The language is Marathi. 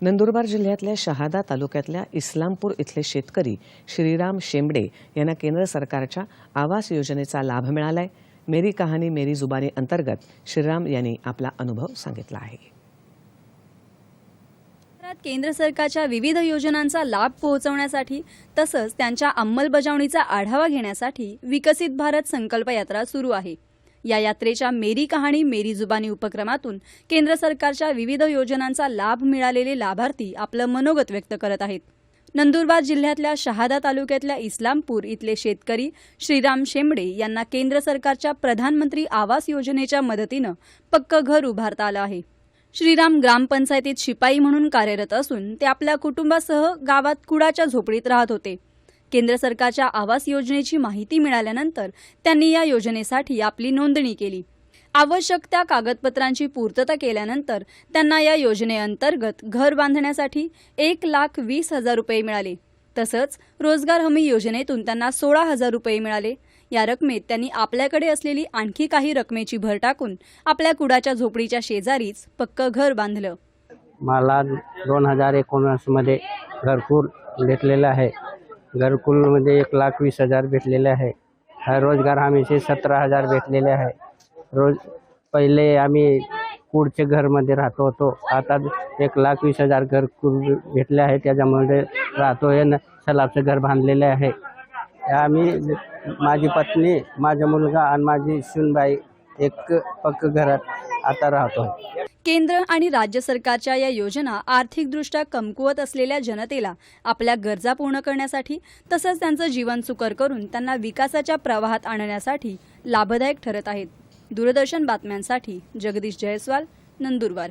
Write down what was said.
नंदुरबार जिल्ह्यातल्या शहादा तालुक्यातल्या इस्लामपूर इथले शेतकरी श्रीराम शेंबडे यांना केंद्र सरकारच्या आवास योजनेचा लाभ मिळालाय. मेरी कहाणी मेरी जुबानी अंतर्गत श्रीराम यांनी आपला अनुभव सांगितला आहे. केंद्र सरकारच्या विविध योजनांचा लाभ पोहोचवण्यासाठी तसंच त्यांच्या अंमलबजावणीचा आढावा घेण्यासाठी विकसित भारत संकल्प यात्रा सुरू आहे. या यात्रेच्या मेरी कहाणी मेरी जुबानी उपक्रमातून केंद्र सरकारच्या विविध योजनांचा लाभ मिळालेले लाभार्थी आपलं मनोगत व्यक्त करत आहेत. नंदुरबार जिल्ह्यातल्या शहादा तालुक्यातल्या इस्लामपूर इथले शेतकरी श्रीराम शेंबडे यांना केंद्र सरकारच्या प्रधानमंत्री आवास योजनेच्या मदतीनं पक्क घर उभारता आलं आहे. श्रीराम ग्रामपंचायतीत शिपाई म्हणून कार्यरत असून ते आपल्या कुटुंबासह गावात कुडाच्या झोपडीत राहत होते. केंद्र सरकारच्या आवास योजनेची माहिती मिळाल्यानंतर त्यांनी या योजनेसाठी आपली नोंदणी केली. आवश्यक त्या कागदपत्रांची पूर्तता केल्यानंतर त्यांना या योजनेअंतर्गत घर बांधण्यासाठी एक लाख वीस हजार रुपये मिळाले. तसंच रोजगार हमी योजनेतून त्यांना सोळा हजार रुपये मिळाले. या रकमेत त्यांनी आपल्याकडे असलेली आणखी काही रकमेची भर टाकून आपल्या कुडाच्या झोपडीच्या शेजारीच पक्क घर बांधलं. मला दोन हजार एकोणीसमध्ये घरकुल घेतलेलं आहे. घरकुलमध्ये म्हणजे एक लाख वीस हजार भेटलेले आहे. हा रोजगार हमीचे सतरा हजार भेटलेले आहे. रोज पहिले आम्ही कुडचे घरमध्ये राहतो होतो. आता एक लाख वीस हजार घरकुल भेटले आहे. त्याच्यामध्ये राहतो हे न सलाबचं घर बांधलेले आहे. आम्ही माझी पत्नी माझा मुलगा आणि माझी सुनबाई एक पक्क घरात आता राहतो. केंद्र आणि राज्य सरकारच्या या योजना आर्थिकदृष्ट्या कमकुवत असलेल्या जनतेला आपल्या गरजा पूर्ण करण्यासाठी तसंच त्यांचं जीवन सुकर करून त्यांना विकासाच्या प्रवाहात आणण्यासाठी लाभदायक ठरत आहेत. दूरदर्शन बातम्यांसाठी जगदीश जयस्वाल नंदुरबार.